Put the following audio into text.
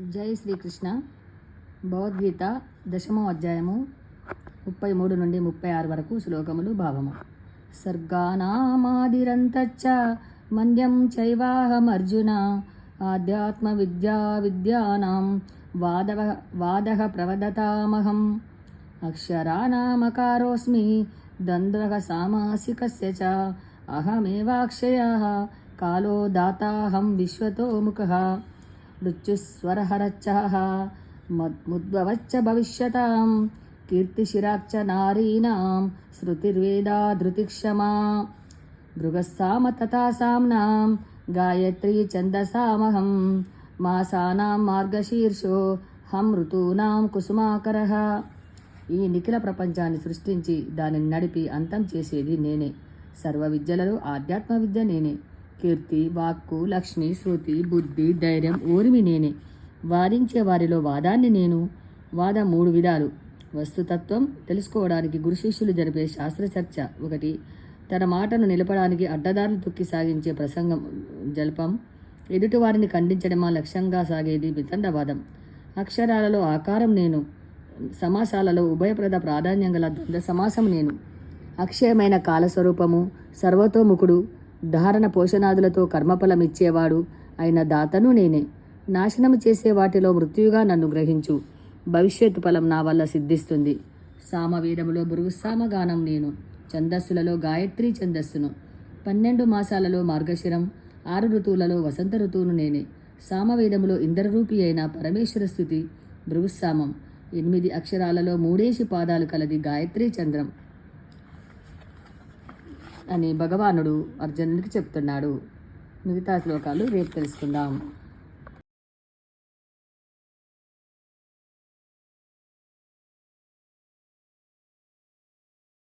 జై శ్రీకృష్ణ. భగవద్గీత దశమో అధ్యాయము ముప్పై మూడు నుండి ముప్పై ఆరు వరకు శ్లోకములు భావము. సర్గానామాదిరంతచ్చ మంద్యం చైవాహమర్జున ఆధ్యాత్మ విద్యా విద్యానాం వాదవ వాద ప్రవదతామహం. అక్షరానామకారోస్మి ద్వంద్వ సామాసికస్య చ అహమేవాక్షయः కాలో దాతాహం విశ్వతో ముఖ మృత్యుస్వరహరచ్చः ముద్భవచ్చ భవిష్యతాం కీర్తిశిరాక్ష నారీణాం శృతిర్వేదా ధృతిక్షమా భృగస్సామ తథా సామ్నాం గాయత్రీ ఛందసామహం మాసానాం మార్గశీర్షో హం ఋతూనాం కుసుమాకరః ఈ నిఖిల ప్రపంచాన్ని సృష్టించి దానిని నడిపి అంతం చేసేది నేనే. సర్వ విద్యలలో ఆధ్యాత్మ విద్య నేనే. కీర్తి వాక్కు లక్ష్మి శృతి బుద్ధి ధైర్యం ఓరిమి నేనే. వాదించే వారిలో వాదాన్ని నేను. వాదం మూడు విధాలు. వస్తుతత్వం తెలుసుకోవడానికి గురు శిష్యులు జరిపే శాస్త్ర చర్చ ఒకటి. తన మాటను నిలపడానికి అడ్డదారులు తొక్కి సాగించే ప్రసంగం జల్పం. ఎదుటివారిని ఖండించడమా లక్ష్యంగా సాగేది వితండవాదం. అక్షరాలలో ఆకారం నేను. సమాసాలలో ఉభయప్రద ప్రాధాన్యం గల ద్వంద్వ సమాసం నేను. అక్షయమైన కాలస్వరూపము సర్వతోముఖుడు ధారణ పోషణాదులతో కర్మఫలం ఇచ్చేవాడు అయిన దాతను నేనే. నాశనం చేసే వాటిలో మృత్యుగా నన్ను గ్రహించు. భవిష్యత్తు ఫలం నా వల్ల సిద్ధిస్తుంది. సామవీరములో భృగుస్సామగానం నేను. ఛందస్సులలో గాయత్రి ఛందస్సును. పన్నెండు మాసాలలో మార్గశిరం ఆరు ఋతువులలో వసంత ఋతువును నేనే. సామవేదములో ఇంద్రరూపి అయిన పరమేశ్వర స్థుతి భృగుస్సామం ఎనిమిది అక్షరాలలో మూడేసి పాదాలు కలది గాయత్రి చంద్రం. అని భగవానుడు అర్జునుడికి చెప్తున్నాడు. మిగతా శ్లోకాలు రేపు తెలుసుకుందాం.